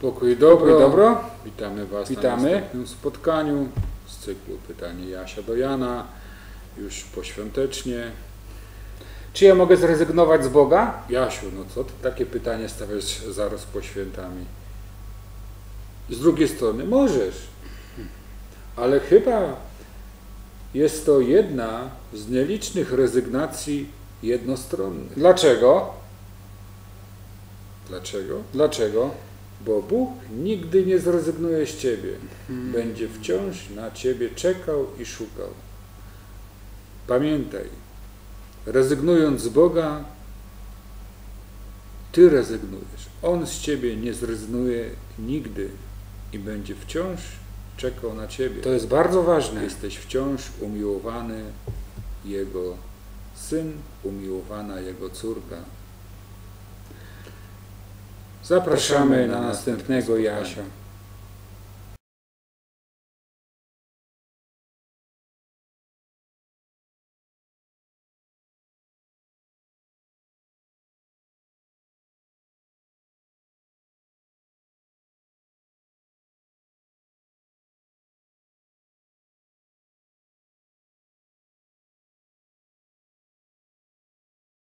Pokój dobro. Pokój dobro. Witamy Was Witamy. na następnym spotkaniu z cyklu Pytanie Jasia do Jana. Już poświątecznie. Czy ja mogę zrezygnować z Boga? Jasiu, no co Ty takie pytanie stawiasz zaraz po świętami? Z drugiej strony możesz, ale chyba jest to jedna z nielicznych rezygnacji jednostronnych. Dlaczego? Dlaczego? Dlaczego? Bo Bóg nigdy nie zrezygnuje z Ciebie. Będzie wciąż na Ciebie czekał i szukał. Pamiętaj, rezygnując z Boga, Ty rezygnujesz. On z Ciebie nie zrezygnuje nigdy i będzie wciąż czekał na Ciebie. To jest bardzo ważne. Jesteś wciąż umiłowany Jego syn, umiłowana Jego córka. Zapraszamy na następnego Jasia.